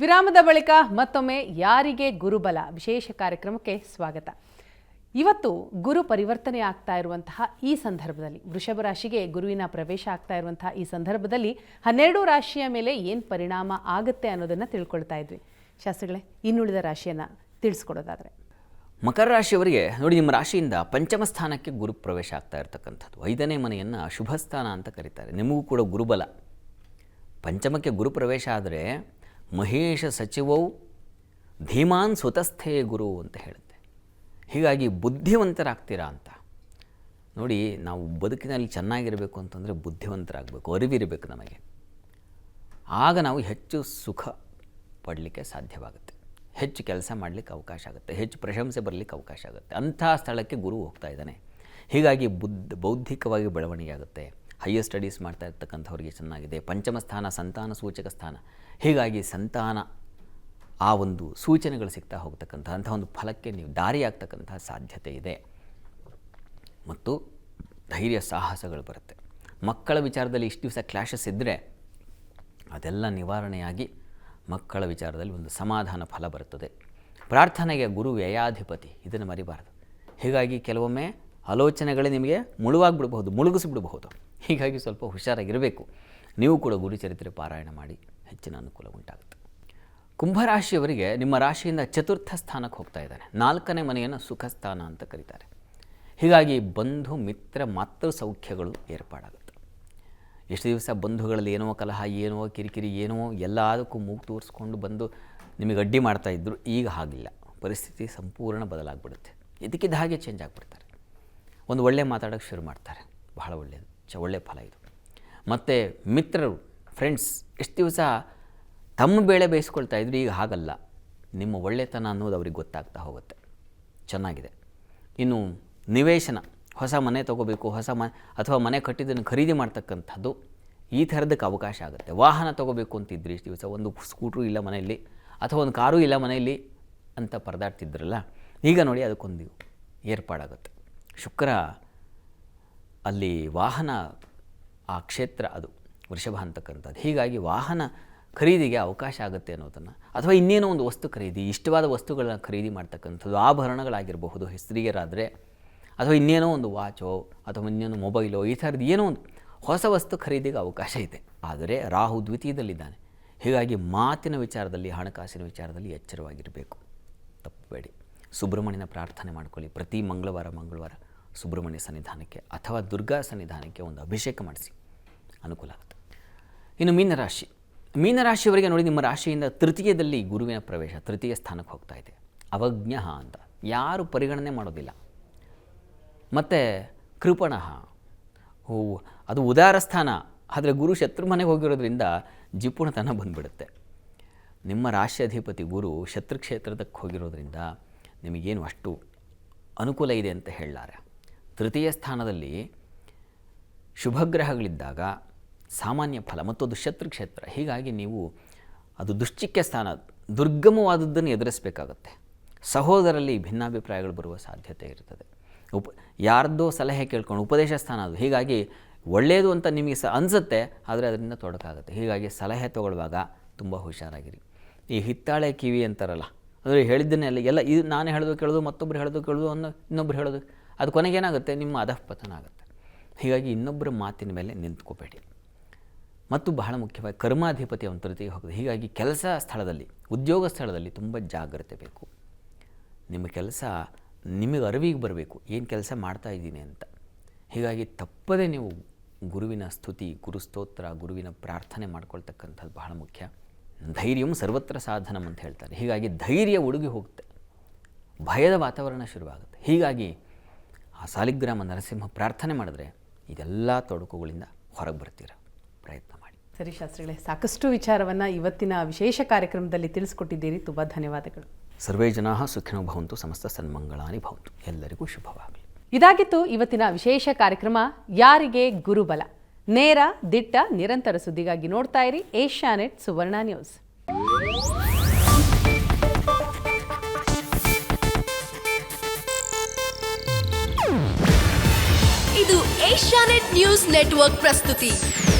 ವಿರಾಮದ ಬಳಿಕ ಮತ್ತೊಮ್ಮೆ ಯಾರಿಗೆ ಗುರುಬಲ? ವಿಶೇಷ ಕಾರ್ಯಕ್ರಮಕ್ಕೆ ಸ್ವಾಗತ. ಇವತ್ತು ಗುರು ಪರಿವರ್ತನೆ ಆಗ್ತಾ ಇರುವಂತಹ ಈ ಸಂದರ್ಭದಲ್ಲಿ, ವೃಷಭ ರಾಶಿಗೆ ಗುರುವಿನ ಪ್ರವೇಶ ಆಗ್ತಾ ಇರುವಂತಹ ಈ ಸಂದರ್ಭದಲ್ಲಿ ಹನ್ನೆರಡು ರಾಶಿಯ ಮೇಲೆ ಏನು ಪರಿಣಾಮ ಆಗುತ್ತೆ ಅನ್ನೋದನ್ನು ತಿಳ್ಕೊಳ್ತಾ ಇದ್ವಿ. ಶಾಸ್ತ್ರಿಗಳೇ, ಇನ್ನುಳಿದ ರಾಶಿಯನ್ನು ತಿಳಿಸ್ಕೊಡೋದಾದರೆ. ಮಕರ ರಾಶಿಯವರಿಗೆ ನೋಡಿ, ನಿಮ್ಮ ರಾಶಿಯಿಂದ ಪಂಚಮ ಸ್ಥಾನಕ್ಕೆ ಗುರು ಪ್ರವೇಶ ಆಗ್ತಾ ಇರತಕ್ಕಂಥದ್ದು. ಐದನೇ ಮನೆಯನ್ನು ಶುಭಸ್ಥಾನ ಅಂತ ಕರೀತಾರೆ. ನಿಮಗೂ ಕೂಡ ಗುರುಬಲ. ಪಂಚಮಕ್ಕೆ ಗುರು ಪ್ರವೇಶ ಆದರೆ ಮಹೇಶ ಸಚಿವವು ಧೀಮಾನ್ ಸುತಸ್ಥೇ ಗುರು ಅಂತ ಹೇಳುತ್ತೆ. ಹೀಗಾಗಿ ಬುದ್ಧಿವಂತರಾಗ್ತೀರಾ ಅಂತ. ನೋಡಿ, ನಾವು ಬದುಕಿನಲ್ಲಿ ಚೆನ್ನಾಗಿರಬೇಕು ಅಂತಂದರೆ ಬುದ್ಧಿವಂತರಾಗಬೇಕು, ಅರಿವಿರಬೇಕು ನಮಗೆ. ಆಗ ನಾವು ಹೆಚ್ಚು ಸುಖ ಪಡಲಿಕ್ಕೆ ಸಾಧ್ಯವಾಗುತ್ತೆ. ಹೆಚ್ಚು ಕೆಲಸ ಮಾಡಲಿಕ್ಕೆ ಅವಕಾಶ ಆಗುತ್ತೆ, ಹೆಚ್ಚು ಪ್ರಶಂಸೆ ಬರಲಿಕ್ಕೆ ಅವಕಾಶ ಆಗುತ್ತೆ. ಅಂಥ ಸ್ಥಳಕ್ಕೆ ಗುರು ಹೋಗ್ತಾ ಇದ್ದಾನೆ. ಹೀಗಾಗಿ ಬುದ್ಧ, ಬೌದ್ಧಿಕವಾಗಿ ಬೆಳವಣಿಗೆ ಆಗುತ್ತೆ. ಹೈಯರ್ ಸ್ಟಡೀಸ್ ಮಾಡ್ತಾ ಇರ್ತಕ್ಕಂಥವ್ರಿಗೆ ಚೆನ್ನಾಗಿದೆ. ಪಂಚಮ ಸ್ಥಾನ, ಸಂತಾನ ಸೂಚಕ ಸ್ಥಾನ. ಹೀಗಾಗಿ ಸಂತಾನ ಆ ಒಂದು ಸೂಚನೆಗಳು ಸಿಗ್ತಾ ಹೋಗ್ತಕ್ಕಂಥ ಅಂಥ ಒಂದು ಫಲಕ್ಕೆ ನೀವು ದಾರಿ ಆಗ್ತಕ್ಕಂಥ ಸಾಧ್ಯತೆ ಇದೆ. ಮತ್ತು ಧೈರ್ಯ ಸಾಹಸಗಳು ಬರುತ್ತೆ. ಮಕ್ಕಳ ವಿಚಾರದಲ್ಲಿ ಇಷ್ಟು ದಿವಸ ಕ್ಲಾಶಸ್ ಇದ್ದರೆ ಅದೆಲ್ಲ ನಿವಾರಣೆಯಾಗಿ ಮಕ್ಕಳ ವಿಚಾರದಲ್ಲಿ ಒಂದು ಸಮಾಧಾನ ಫಲ ಬರುತ್ತದೆ. ಪ್ರಾರ್ಥನೆಗೆ ಗುರು ವ್ಯಯಾಧಿಪತಿ, ಇದನ್ನು ಮರಿಬಾರದು. ಹೀಗಾಗಿ ಕೆಲವೊಮ್ಮೆ ಆಲೋಚನೆಗಳೇ ನಿಮಗೆ ಮುಳುವಾಗಿಬಿಡಬಹುದು, ಮುಳುಗಿಸಿಬಿಡಬಹುದು. ಹೀಗಾಗಿ ಸ್ವಲ್ಪ ಹುಷಾರಾಗಿರಬೇಕು. ನೀವು ಕೂಡ ಗುರುಚರಿತ್ರೆ ಪಾರಾಯಣ ಮಾಡಿ. ಹೆಚ್ಚಿನ ಅನುಕೂಲ ಉಂಟಾಗುತ್ತೆ. ಕುಂಭರಾಶಿಯವರಿಗೆ ನಿಮ್ಮ ರಾಶಿಯಿಂದ ಚತುರ್ಥ ಸ್ಥಾನಕ್ಕೆ ಹೋಗ್ತಾ ಇದ್ದಾರೆ. ನಾಲ್ಕನೇ ಮನೆಯನ್ನು ಸುಖ ಸ್ಥಾನ ಅಂತ ಕರೀತಾರೆ. ಹೀಗಾಗಿ ಬಂಧು ಮಿತ್ರ ಮಾತೃ ಸೌಖ್ಯಗಳು ಏರ್ಪಾಡಾಗುತ್ತೆ. ಎಷ್ಟು ದಿವಸ ಬಂಧುಗಳಲ್ಲಿ ಏನೋ ಕಲಹ, ಏನೋ ಕಿರಿಕಿರಿ, ಏನೋ ಎಲ್ಲದಕ್ಕೂ ಮೂಗು ತೋರಿಸ್ಕೊಂಡು ಬಂದು ನಿಮಗೆ ಅಡ್ಡಿ ಮಾಡ್ತಾ ಇದ್ದರು ಈಗ ಹಾಗಿಲ್ಲ. ಪರಿಸ್ಥಿತಿ ಸಂಪೂರ್ಣ ಬದಲಾಗ್ಬಿಡುತ್ತೆ. ಇದಕ್ಕಿದ್ದ ಹಾಗೆ ಚೇಂಜ್ ಆಗಿಬಿಡ್ತಾರೆ. ಒಂದು ಒಳ್ಳೆ ಮಾತಾಡೋಕ್ಕೆ ಶುರು ಮಾಡ್ತಾರೆ. ಬಹಳ ಒಳ್ಳೆಯದು ಚ ಒಳ್ಳೆಯ ಫಲ ಇದು. ಮತ್ತು ಮಿತ್ರರು. ಫ್ರೆಂಡ್ಸ್ ಎಷ್ಟು ದಿವಸ ತಮ್ಮ ಬೇಳೆ ಬೇಯಿಸ್ಕೊಳ್ತಾ ಇದ್ರು, ಈಗ ಹಾಗಲ್ಲ. ನಿಮ್ಮ ಒಳ್ಳೆತನ ಅನ್ನೋದು ಅವ್ರಿಗೆ ಗೊತ್ತಾಗ್ತಾ ಹೋಗುತ್ತೆ. ಚೆನ್ನಾಗಿದೆ. ಇನ್ನು ನಿವೇಶನ, ಹೊಸ ಮನೆ ತೊಗೋಬೇಕು, ಹೊಸ ಮನೆ ಅಥವಾ ಮನೆ ಕಟ್ಟಿದ್ದನ್ನು ಖರೀದಿ ಮಾಡ್ತಕ್ಕಂಥದ್ದು, ಈ ಥರದಕ್ಕೆ ಅವಕಾಶ ಆಗುತ್ತೆ. ವಾಹನ ತೊಗೋಬೇಕು ಅಂತಿದ್ರಿ ಇಷ್ಟು ದಿವಸ? ಒಂದು ಸ್ಕೂಟ್ರು ಇಲ್ಲ ಮನೆಯಲ್ಲಿ, ಅಥವಾ ಒಂದು ಕಾರು ಇಲ್ಲ ಮನೆಯಲ್ಲಿ ಅಂತ ಪರದಾಡ್ತಿದ್ರಲ್ಲ, ಈಗ ನೋಡಿ ಅದಕ್ಕೊಂದು ಏರ್ಪಾಡಾಗುತ್ತೆ. ಶುಕ್ರ, ಅಲ್ಲಿ ವಾಹನ ಆ ಕ್ಷೇತ್ರ ಅದು. ವೃಷಭ ಅಂತಕ್ಕಂಥದ್ದು. ಹೀಗಾಗಿ ವಾಹನ ಖರೀದಿಗೆ ಅವಕಾಶ ಆಗುತ್ತೆ ಅನ್ನೋದನ್ನು. ಅಥವಾ ಇನ್ನೇನೋ ಒಂದು ವಸ್ತು ಖರೀದಿ, ಇಷ್ಟವಾದ ವಸ್ತುಗಳನ್ನ ಖರೀದಿ ಮಾಡ್ತಕ್ಕಂಥದ್ದು, ಆಭರಣಗಳಾಗಿರಬಹುದು, ಸ್ತ್ರೀಯರಾದರೆ, ಅಥವಾ ಇನ್ನೇನೋ ಒಂದು ವಾಚೋ, ಅಥವಾ ಇನ್ನೇನು ಮೊಬೈಲೋ, ಈ ಥರದ್ದು ಏನೋ ಒಂದು ಹೊಸ ವಸ್ತು ಖರೀದಿಗೆ ಅವಕಾಶ ಇದೆ. ಆದರೆ ರಾಹು ದ್ವಿತೀಯದಲ್ಲಿದ್ದಾನೆ. ಹೀಗಾಗಿ ಮಾತಿನ ವಿಚಾರದಲ್ಲಿ, ಹಣಕಾಸಿನ ವಿಚಾರದಲ್ಲಿ ಎಚ್ಚರವಾಗಿರಬೇಕು. ತಪ್ಪಬೇಡಿ ಸುಬ್ರಹ್ಮಣ್ಯನ ಪ್ರಾರ್ಥನೆ ಮಾಡ್ಕೊಳ್ಳಿ. ಪ್ರತಿ ಮಂಗಳವಾರ ಮಂಗಳವಾರ ಸುಬ್ರಹ್ಮಣ್ಯ ಸನ್ನಿಧಾನಕ್ಕೆ ಅಥವಾ ದುರ್ಗಾ ಸನ್ನಿಧಾನಕ್ಕೆ ಒಂದು ಅಭಿಷೇಕ ಮಾಡಿಸಿ. ಅನುಕೂಲ ಆಗುತ್ತೆ. ಇನ್ನು ಮೀನರಾಶಿ. ಮೀನರಾಶಿಯವರಿಗೆ ನೋಡಿ ನಿಮ್ಮ ರಾಶಿಯಿಂದ ತೃತೀಯದಲ್ಲಿ ಗುರುವಿನ ಪ್ರವೇಶ, ತೃತೀಯ ಸ್ಥಾನಕ್ಕೆ ಹೋಗ್ತಾ ಇದೆ. ಅವಜ್ಞ ಅಂತ. ಯಾರು ಪರಿಗಣನೆ ಮಾಡೋದಿಲ್ಲ. ಮತ್ತು ಕೃಪಣ. ಹೂ ಅದು ಉದಾರ ಸ್ಥಾನ. ಆದರೆ ಗುರು ಶತ್ರು ಮನೆಗೆ ಹೋಗಿರೋದ್ರಿಂದ ಜಿಪುಣತನ ಬಂದ್ಬಿಡುತ್ತೆ. ನಿಮ್ಮ ರಾಶ್ಯಾಧಿಪತಿ ಗುರು ಶತ್ರು ಕ್ಷೇತ್ರದಕ್ಕೆ ಹೋಗಿರೋದ್ರಿಂದ ನಿಮಗೇನು ಅಷ್ಟು ಅನುಕೂಲ ಇದೆ ಅಂತ ಹೇಳಲಾರೆ. ತೃತೀಯ ಸ್ಥಾನದಲ್ಲಿ ಶುಭಗ್ರಹಗಳಿದ್ದಾಗ ಸಾಮಾನ್ಯ ಫಲ ಮತ್ತು ಅದು ಶತ್ರು ಕ್ಷೇತ್ರ. ಹೀಗಾಗಿ ನೀವು ಅದು ದುಶ್ಚಿಕ್ಯ ಸ್ಥಾನ, ದುರ್ಗಮವಾದದ್ದನ್ನು ಎದುರಿಸಬೇಕಾಗತ್ತೆ. ಸಹೋದರಲ್ಲಿ ಭಿನ್ನಾಭಿಪ್ರಾಯಗಳು ಬರುವ ಸಾಧ್ಯತೆ ಇರ್ತದೆ. ಉಪ, ಯಾರ್ದೋ ಸಲಹೆ ಕೇಳ್ಕೊಂಡು ಉಪದೇಶ ಸ್ಥಾನ ಅದು. ಹೀಗಾಗಿ ಒಳ್ಳೆಯದು ಅಂತ ನಿಮಗೆ ಸ ಅನಿಸುತ್ತೆ, ಆದರೆ ಅದರಿಂದ ತೊಡಕಾಗುತ್ತೆ. ಹೀಗಾಗಿ ಸಲಹೆ ತೊಗೊಳ್ಳುವಾಗ ತುಂಬ ಹುಷಾರಾಗಿರಿ. ಈ ಹಿತ್ತಾಳೆ ಕಿವಿ ಅಂತಾರಲ್ಲ ಅಂದರೆ ಹೇಳಿದ್ದನ್ನೆಲ್ಲ ಎಲ್ಲ ಇದು ನಾನು ಹೇಳೋದು ಕೇಳೋದು ಮತ್ತೊಬ್ಬರು ಹೇಳೋದು ಕೇಳೋದು ಅನ್ನೋ ಇನ್ನೊಬ್ರು ಹೇಳೋದು, ಅದು ಕೊನೆಗೇನಾಗುತ್ತೆ, ನಿಮ್ಮ ಅಧಃಪತನ ಆಗುತ್ತೆ. ಹೀಗಾಗಿ ಇನ್ನೊಬ್ಬರ ಮಾತಿನ ಮೇಲೆ ನಿಂತ್ಕೋಬೇಡಿ. ಮತ್ತು ಬಹಳ ಮುಖ್ಯವಾಗಿ ಕರ್ಮಾಧಿಪತಿ ತೃತೀಯ ಹೋಗೋದು ಹೀಗಾಗಿ ಕೆಲಸ ಸ್ಥಳದಲ್ಲಿ, ಉದ್ಯೋಗ ಸ್ಥಳದಲ್ಲಿ ತುಂಬ ಜಾಗ್ರತೆ ಬೇಕು. ನಿಮ್ಮ ಕೆಲಸ ನಿಮಗೆ ಅರಿವಿಗೆ ಬರಬೇಕು. ಏನು ಕೆಲಸ ಮಾಡ್ತಾ ಇದ್ದೀನಿ ಅಂತ. ಹೀಗಾಗಿ ತಪ್ಪದೇ ನೀವು ಗುರುವಿನ ಸ್ತುತಿ ಗುರುಸ್ತೋತ್ರ ಗುರುವಿನ ಪ್ರಾರ್ಥನೆ ಮಾಡ್ಕೊಳ್ತಕ್ಕಂಥದ್ದು ಬಹಳ ಮುಖ್ಯ. ಧೈರ್ಯವು ಸರ್ವತ್ರ ಸಾಧನಂ ಅಂತ ಹೇಳ್ತಾರೆ. ಹೀಗಾಗಿ ಧೈರ್ಯ ಉಡುಗಿ ಹೋಗುತ್ತೆ. ಭಯದ ವಾತಾವರಣ ಶುರುವಾಗುತ್ತೆ. ಹೀಗಾಗಿ ಆ ಸಾಲಿಗ್ರಾಮ ನರಸಿಂಹ ಪ್ರಾರ್ಥನೆ ಮಾಡಿದ್ರೆ ಇದೆಲ್ಲ ತೊಡಕುಗಳಿಂದ ಹೊರಗೆ ಬರ್ತೀರ. ಸರಿ ಶಾಸ್ತ್ರಿಗಳೇ ಸಾಕಷ್ಟು ವಿಚಾರವನ್ನು ಇವತ್ತಿನ ವಿಶೇಷ ಕಾರ್ಯಕ್ರಮದಲ್ಲಿ ತಿಳಿಸ್ಕೊಟ್ಟಿದ್ದೀರಿ. ತುಂಬ ಧನ್ಯವಾದಗಳು. ಸರ್ವೇ ಜನಾ ಸುಖಿನೋ ಭವಂತು ಸಮಸ್ತ ಸನ್ಮಂಗಳಾನಿ ಭವಂತು. ಎಲ್ಲರಿಗೂ ಶುಭವಾಗಲಿ. ಇದಾಗಿತ್ತು ಇವತ್ತಿನ ವಿಶೇಷ ಕಾರ್ಯಕ್ರಮ ಯಾರಿಗೆ ಗುರುಬಲ? ನೇರ ದಿಟ್ಟ ನಿರಂತರ ಸುದ್ದಿಗಾಗಿ ನೋಡ್ತಾ ಇರಿ ಏಷ್ಯಾನೆಟ್ ಸುವರ್ಣ ನ್ಯೂಸ್. ಇದು ಏಷ್ಯಾನೆಟ್ ನ್ಯೂಸ್ ನೆಟ್ವರ್ಕ್ ಪ್ರಸ್ತುತಿ.